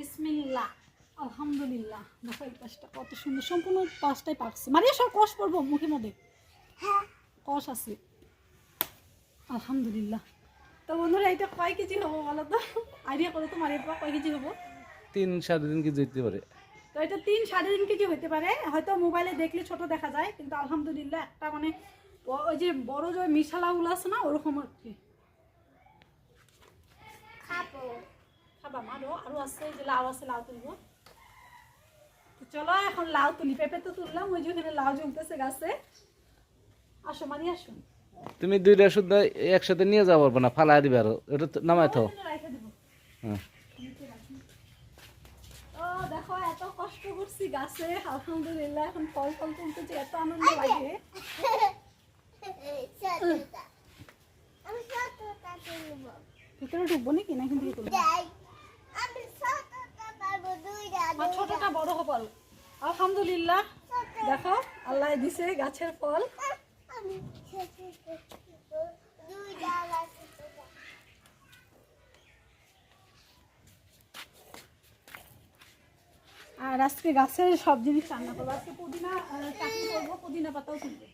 বিসমিল্লাহ আলহামদুলিল্লাহ। দেখো এই পাশটা কত সুন্দর সম্পূর্ণ পাশটাই পাকছে মারিয়া সব কষ পড়ব মুখে মধ্যে? কষ আছে। আলহামদুলিল্লাহ। তো বন্ধুরা এটা কয় কেজি হব বলো তো? আইডিয়া করো তো মারিয়া পা কয় কেজি হব? তিন সাড়ে তিন কেজি হইতে পারে। তো এটা তিন সাড়ে তিন কেজি হইতে পারে। হয়তো মোবাইলে দেখলে ছোট দেখা যায় কিন্তু আলহামদুলিল্লাহ একটা মানে ওই যে বড় যে মিশালাগুলো আছে না ওরকম আর কি। খাব। খাবা মারো আরও আছে যে লাউ আছে লাউ তুলবো। চলো এখন লাউ তুলি। পেঁপে তো তুললাম ওই যে ওখানে লাউ জমতেছে গাছে। আসো আসো। তুমি দুইটা শুদ্ধ একসাথে নিয়ে যাব পারব না ফালাই দিবে আরও। এটা নামাই থাও। হ্যাঁ। দেখো এত কষ্ট করছি গাছে। আলহামদুলিল্লাহ এখন ফল ফল তুলতেছে এত আনন্দ লাগে। ভিতরে ঢুকবো নাকি? না কিন্তু ছোটটা বড় হবল আলহামদুলিল্লাহ। দেখো, আল্লাহ দিছে গাছের ফল। আর আজকে গাছের সব জিনিস রান্না করব। আজকে পুদিনা চাটনি করব, পুদিনা পাতাও তুলবো।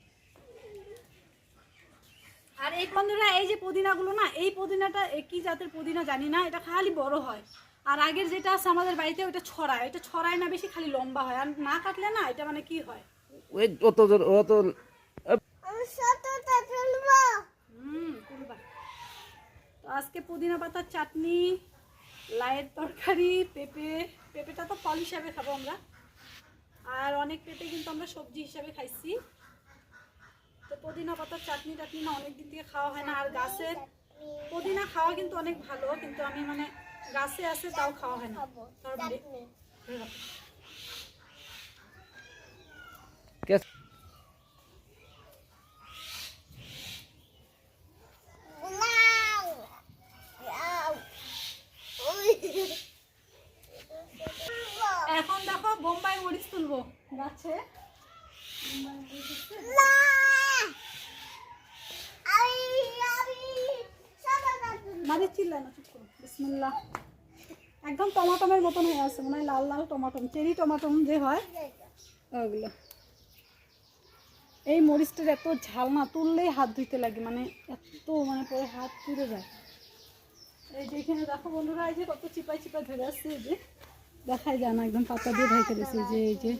আর এই বন্ধুরা, এই যে পুদিনাগুলো না, এই পুদিনাটা কি জাতের পুদিনা জানি না, এটা খালি বড় হয়। আর আগের যেটা আছে আমাদের বাড়িতে ওটা ছড়ায়। এটা ছড়ায় না বেশি খালি লম্বা হয়। আর না কাটলে না এটা মানে কি হয়? ওই অত অত তো আজকে পুদিনা পাতার চাটনি লাইয়ের তরকারি পেঁপে পেঁপেটা তো ফল হিসাবে খাব আমরা। আর অনেক পেঁপে কিন্তু আমরা সবজি হিসাবে খাইছি। তো পুদিনা পাতার চাটনি টাটনি না অনেক দিন থেকে খাওয়া হয় না। আর গাছের পুদিনা খাওয়া কিন্তু অনেক ভালো কিন্তু আমি মানে গাছে আছে তাও খাওয়া হয় না। এখন দেখো বোম্বাই মরিচ তুলবো গাছে। লা আমি আমি সততা তুলবো মাঝে চিল্লা না চুপ বিসমিল্লাহ। একদম টমাটমের মতন হয়ে আছে, মনে লাল লাল টমাটম, চেরি টমাটম যে হয়, ওগুলো। এই মরিচটার এত ঝাল না, তুললেই হাত ধুইতে লাগে মানে এত মানে পরে হাত পুড়ে যায়। এই যে এখানে দেখো বন্ধুরা যে কত চিপাই চিপাই ধরে আসছে যে। দেখাই যায় না, একদম পাতা দিয়ে ঢাইতে দিয়েছে যে, এই যে।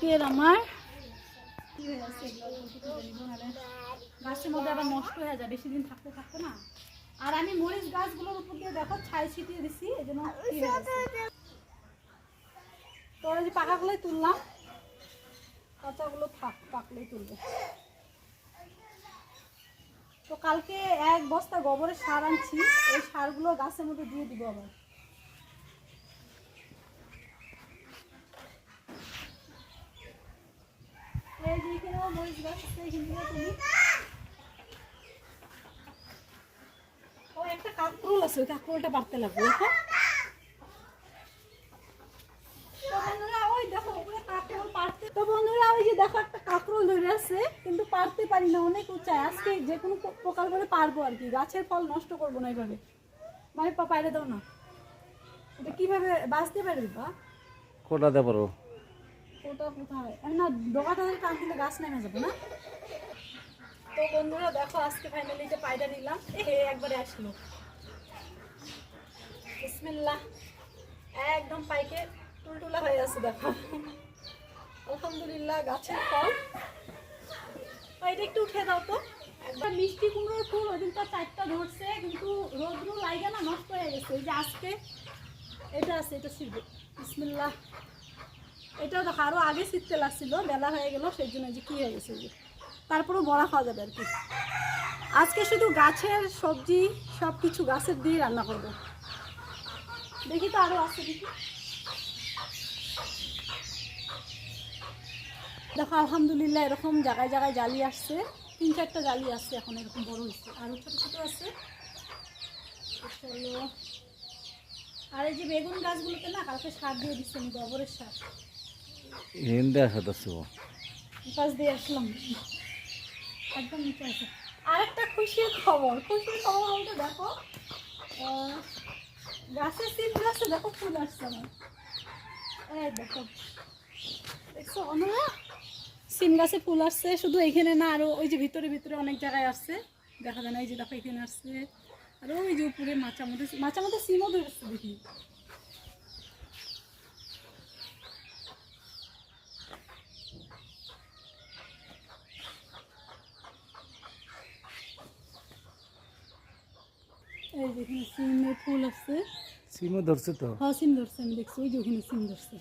আজকের আমার গাছের মধ্যে আবার নষ্ট বেশি দিন থাকতে থাকতে না। আর আমি মরিচ গাছগুলোর উপর দিয়ে দেখো, ছাই ছিটিয়ে দিছি, এই জন্য কি গেছে। তো এই যে পাকাগুলোই তুললাম কাঁচাগুলো থাক, পাকলেই তুলবে। তো কালকে এক বস্তা গোবরের সার আনছি, এই সারগুলো গাছের মধ্যে দিয়ে দিব আবার এই যে এখানেও মরিচ গাছ আছে এখান থেকে তুলি একটা আছে ওই পারতে লাগবে ওই যে দেখো একটা ধরে আছে কিন্তু পারতে পারি না অনেক আজকে যে কোনো প্রকার করে পারব আর কি গাছের ফল নষ্ট করব না এইভাবে মানে পা পাইরে দাও না এটা কীভাবে বাঁচতে পারবি বা কোটা দিতে ওটা কোথায়? গাছ নেমে যাবে না? তো বন্ধুরা, দেখো, আজকে ফাইনালি যে পায়রা নিলাম একবারে আসলো। বিসমিল্লাহ। একদম পাইকে টুলটুলা হয়ে আছে, দেখো। আলহামদুলিল্লাহ, গাছের ফল। এটা একটু উঠে দাও তো। একবার মিষ্টি কুমড়োর ফুল ওই দিন তো চারটা ধরছে, কিন্তু রোদ্রু লাইগা না নষ্ট হয়ে গেছে। এই যে আজকে, এটা আছে, এটা ছিড়বে। বিসমিল্লাহ। এটাও দেখো আরও আগে শীততে লাগছিল বেলা হয়ে গেল, সেই জন্য যে কী হয়ে গেছে যে। তারপরেও বড়া খাওয়া যাবে আর কি। আজকে শুধু গাছের সবজি সব কিছু গাছের দিয়ে রান্না করব। দেখি তো আরও আছে দেখি। দেখো, আলহামদুলিল্লাহ এরকম জায়গায় জায়গায় জালি আসছে। তিন চারটা জালি আসছে এখন এরকম বড় হচ্ছে আরও ছোটো ছোটো আছে। আর এই যে বেগুন গাছগুলোতে না, কালকে সার দিয়ে দিচ্ছে গোবরের সার। পাশ দিয়ে আসলাম। একদম নিচে আরেকটা খুশির খবর। খুশির খবর দেখো গাছে সিম গাছে দেখো ফুল আসছে আমার। এই দেখো। দেখছ সিম গাছে ফুল আসছে। শুধু এইখানে না, আরও ওই যে ভিতরে ভিতরে অনেক জায়গায় আসছে। দেখা যায় না, এই যে দেখো এখানে আসছে। আর ওই যে উপরে মাচার মধ্যে মধ্যে সিমও ধরেছে দেখি। এখানে সিমের ফুল আছে সিমও ধরছে তো? হ্যাঁ সিম ধরছে আমি দেখছি ওই যে ওখানে সিম ধরছে।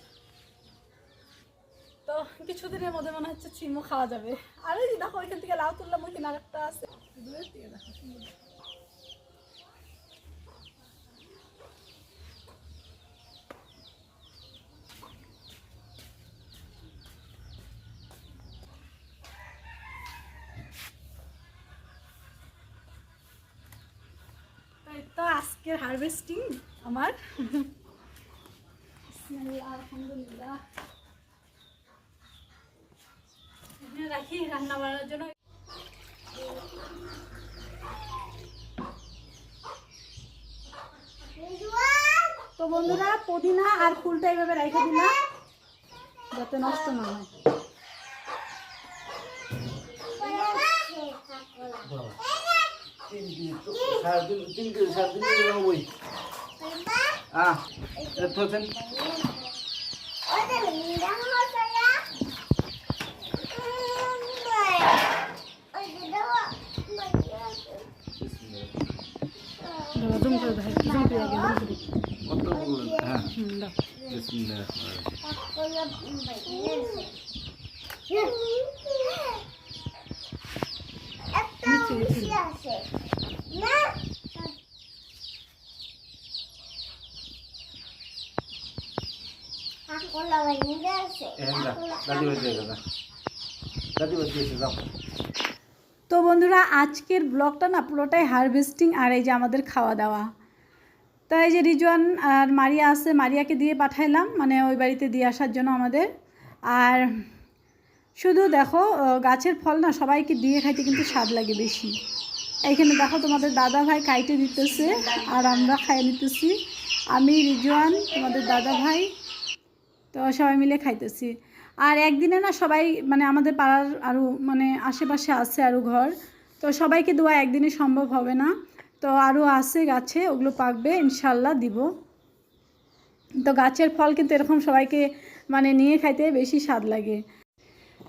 তো কিছুদিনের মধ্যে মনে হচ্ছে সিমও খাওয়া যাবে। আর ওই দেখো ওইখান থেকে লাউ তুললাম ওইখানে আরেকটা আছে। দেখো সুন্দর। তো আজকের হারভেস্টিং আমার। আলহামদুলিল্লাহ। রাখি তো বন্ধুরা, পুদিনা আর ফুলটা এইভাবে রেখে দিলাম, যাতে নষ্ট না হয়। সারাদিন তিন কেজি আহ থোছেন দাও, জুম করে দাও জুম করে আগে জুম করে কত হ্যাঁ বিসমিল্লাহ একটা মুশি আছে না আকলা বাইন্দা আছে এন্ডা দাদি বাদ দিয়ে গেল দাদি বাদ দিয়েছে যাও তো বন্ধুরা, আজকের ব্লগটা না পুরোটাই হারভেস্টিং আর এই যে আমাদের খাওয়া দাওয়া। তো এই যে রিজওয়ান আর মারিয়া আছে, মারিয়াকে দিয়ে পাঠাইলাম মানে ওই বাড়িতে দিয়ে আসার জন্য আমাদের। আর শুধু দেখো গাছের ফল না সবাইকে দিয়ে খাইতে কিন্তু স্বাদ লাগে বেশি। এইখানে দেখো তোমাদের দাদা ভাই কাইটে দিতেছে, আর আমরা খাইয়ে নিতেছি। আমি, রিজওয়ান, তোমাদের দাদা ভাই তো সবাই মিলে খাইতেছি। আর একদিনে না সবাই মানে আমাদের পাড়ার আরও মানে আশেপাশে আছে আরও ঘর। তো সবাইকে দেওয়া একদিনে সম্ভব হবে না। তো আরও আছে গাছে, ওগুলো পাকবে ইনশাল্লাহ দিব। তো গাছের ফল কিন্তু এরকম সবাইকে মানে নিয়ে খাইতে বেশি স্বাদ লাগে।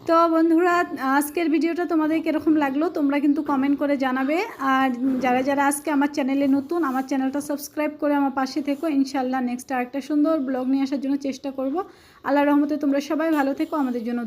তো বন্ধুরা, আজকের ভিডিওটা তোমাদের কীরকম লাগল তোমরা কিন্তু কমেন্ট করে জানাবে। আর যারা যারা আজকে আমার চ্যানেলে নতুন, আমার চ্যানেলটা সাবস্ক্রাইব করে আমার পাশে থেকো। ইনশাল্লাহ নেক্সট আরেকটা সুন্দর ব্লগ নিয়ে আসার জন্য চেষ্টা করব। আল্লাহ রহমতে তোমরা সবাই ভালো থেকো, আমাদের জন্য